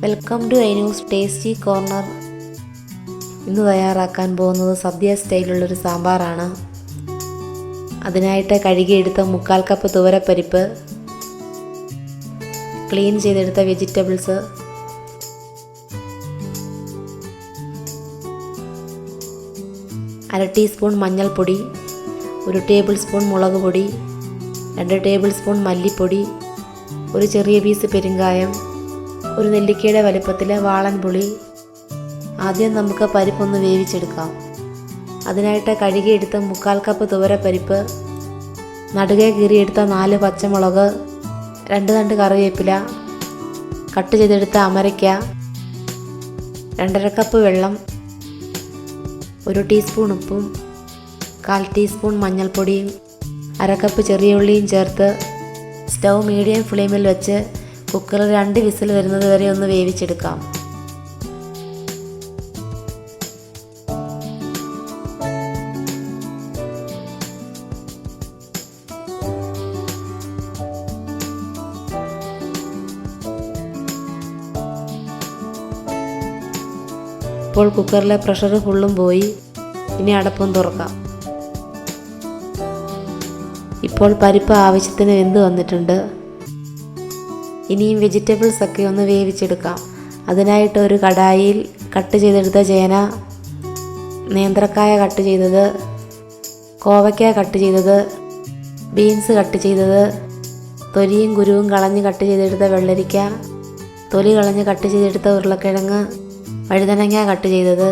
Welcome to iNews tasty corner ഇന്ന് തയ്യാറാക്കാൻ പോകുന്നത് സദ്യ സ്റ്റൈലുള്ളൊരു സാമ്പാറാണ്. അതിനായിട്ട് കഴുകിയെടുത്ത മുക്കാൽ കപ്പ് തുവരപ്പരിപ്പ് ക്ലീൻ ചെയ്തെടുത്ത വെജിറ്റബിൾസ് അര ടീസ്പൂൺ മഞ്ഞൾപ്പൊടി ഒരു ടേബിൾ സ്പൂൺ മുളക് പൊടി രണ്ട് ടേബിൾ സ്പൂൺ മല്ലിപ്പൊടി ഒരു ചെറിയ പീസ് പെരുങ്കായം ഒരു നെല്ലിക്കയുടെ വലുപ്പത്തിലെ വാളൻ പുളി. ആദ്യം നമുക്ക് പരിപ്പൊന്ന് വേവിച്ചെടുക്കാം. അതിനായിട്ട് കഴുകിയെടുത്ത മുക്കാൽ കപ്പ് തുവരപ്പരിപ്പ് നടുകെ കീറിയെടുത്ത നാല് പച്ചമുളക് രണ്ട് തണ്ട് കറിവേപ്പില കട്ട് ചെയ്തെടുത്ത അമരയ്ക്ക രണ്ടര കപ്പ് വെള്ളം ഒരു ടീസ്പൂൺ ഉപ്പും കാൽ ടീസ്പൂൺ മഞ്ഞൾപ്പൊടിയും അരക്കപ്പ് കപ്പ് ചെറിയ ഉള്ളിയും ചേർത്ത് സ്റ്റൗ മീഡിയം ഫ്ലെയിമിൽ വെച്ച് കുക്കറിൽ രണ്ട് വിസിൽ വരുന്നത് വരെ ഒന്ന് വേവിച്ചെടുക്കാം. ഇപ്പോൾ കുക്കറിലെ പ്രഷർ ഫുള്ളും പോയി. ഇനി അടപ്പം തുറക്കാം. ഇപ്പോൾ പരിപ്പ് ആവശ്യത്തിന് വെന്ത് വന്നിട്ടുണ്ട്. ഇനിയും വെജിറ്റബിൾസ് ഒക്കെ ഒന്ന് വേവിച്ചെടുക്കാം. അതിനായിട്ട് ഒരു കടായിൽ കട്ട് ചെയ്തെടുത്ത ചേന നേന്ത്രക്കായ കട്ട് ചെയ്തത് കോവയ്ക്ക കട്ട് ചെയ്തത് ബീൻസ് കട്ട് ചെയ്തത് തൊലിയും കുരുവും കളഞ്ഞ് കട്ട് ചെയ്തെടുത്ത വെള്ളരിക്ക തൊലി കളഞ്ഞ് കട്ട് ചെയ്തെടുത്ത ഉരുളക്കിഴങ്ങ് വഴുതനങ്ങ കട്ട് ചെയ്തത്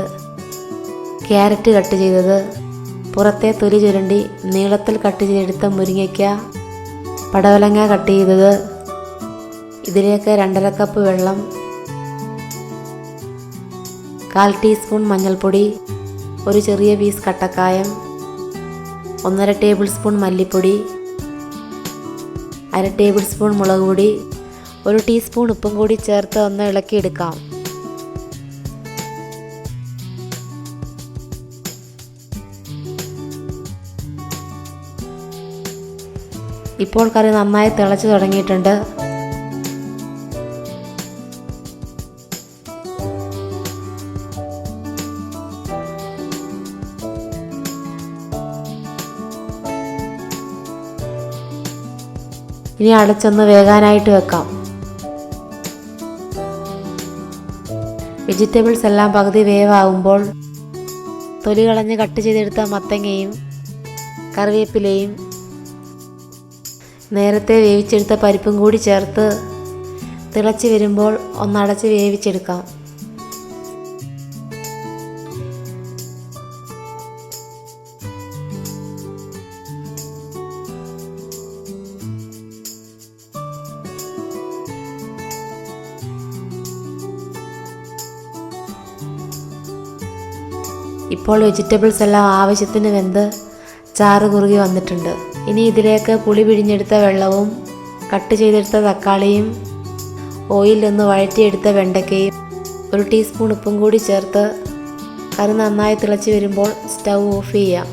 ക്യാരറ്റ് കട്ട് ചെയ്തത് പുറത്തെ തൊലി ചുരണ്ടി നീളത്തിൽ കട്ട് ചെയ്തെടുത്ത മുരിങ്ങയ്ക്ക പടവലങ്ങ കട്ട് ചെയ്തത് ഇതിലേക്ക് രണ്ടര കപ്പ് വെള്ളം കാൽ ടീസ്പൂൺ മഞ്ഞൾപ്പൊടി ഒരു ചെറിയ പീസ് കട്ടക്കായം ഒന്നര ടേബിൾ സ്പൂൺ മല്ലിപ്പൊടി അര ടേബിൾ സ്പൂൺ മുളക് പൊടി ഒരു ടീസ്പൂൺ ഉപ്പും കൂടി ചേർത്ത് ഒന്ന് ഇളക്കിയെടുക്കാം. ഇപ്പോൾ കറി നന്നായി തിളച്ചു തുടങ്ങിയിട്ടുണ്ട്. ഇനി അടച്ചൊന്ന് വേകാനായിട്ട് വെക്കാം. വെജിറ്റബിൾസ് എല്ലാം പകുതി വേവാകുമ്പോൾ തൊലി കളഞ്ഞ് കട്ട് ചെയ്തെടുത്ത മത്തങ്ങയും കറിവേപ്പിലയും നേരത്തെ വേവിച്ചെടുത്ത പരിപ്പും കൂടി ചേർത്ത് തിളച്ച് വരുമ്പോൾ ഒന്നടച്ച് വേവിച്ചെടുക്കാം. ഇപ്പോൾ വെജിറ്റബിൾസ് എല്ലാം ആവശ്യത്തിന് വെന്ത് ചാറ് കുറുകി വന്നിട്ടുണ്ട്. ഇനി ഇതിലേക്ക് പുളി പിഴിഞ്ഞെടുത്ത വെള്ളവും കട്ട് ചെയ്തെടുത്ത തക്കാളിയും ഓയിൽ ഒന്ന് വഴറ്റിയെടുത്ത വെണ്ടയ്ക്കയും ഒരു ടീസ്പൂൺ ഉപ്പും കൂടി ചേർത്ത് കറി നന്നായി തിളച്ച് വരുമ്പോൾ സ്റ്റൗ ഓഫ് ചെയ്യാം.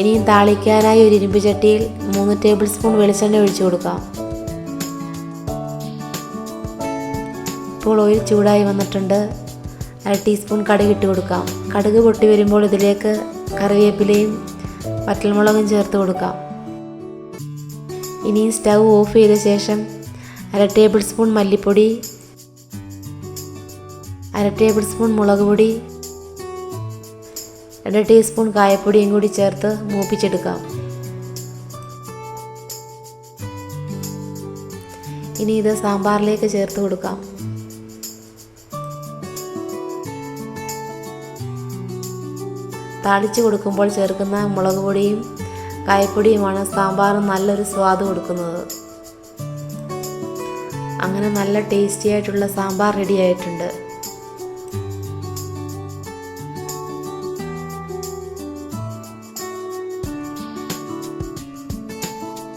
ഇനിയും താളിക്കാനായി ഒരു ഇരുമ്പ് ചട്ടിയിൽ മൂന്ന് ടേബിൾ സ്പൂൺ വെളിച്ചെണ്ണ ഒഴിച്ചു കൊടുക്കാം. ഇപ്പോൾ ഓയിൽ ചൂടായി വന്നിട്ടുണ്ട്. അര ടീസ്പൂൺ കടുക് ഇട്ട് കൊടുക്കാം. കടുക് പൊട്ടി വരുമ്പോൾ ഇതിലേക്ക് കറിവേപ്പിലയും വറ്റൽമുളകും ചേർത്ത് കൊടുക്കാം. ഇനി സ്റ്റൗ ഓഫ് ചെയ്ത ശേഷം അര ടേബിൾ സ്പൂൺ മല്ലിപ്പൊടി അര ടേബിൾ സ്പൂൺ മുളക് പൊടി രണ്ട് ടീസ്പൂൺ കായപ്പൊടിയും കൂടി ചേർത്ത് മൂപ്പിച്ചെടുക്കാം. ഇനി ഇത് സാമ്പാറിലേക്ക് ചേർത്ത് കൊടുക്കാം. താളിച്ച് കൊടുക്കുമ്പോൾ ചേർക്കുന്ന മുളക് പൊടിയും കായപ്പൊടിയുമാണ് സാമ്പാറിന് നല്ലൊരു സ്വാദ് കൊടുക്കുന്നത്. അങ്ങനെ നല്ല ടേസ്റ്റി ആയിട്ടുള്ള സാമ്പാർ റെഡി ആയിട്ടുണ്ട്.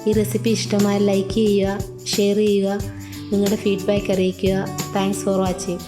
ഈ റെസിപ്പി ഇഷ്ടമായ ലൈക്ക് ചെയ്യുക ഷെയർ ചെയ്യുക നിങ്ങളുടെ ഫീഡ്ബാക്ക് അറിയിക്കുക. Thanks for watching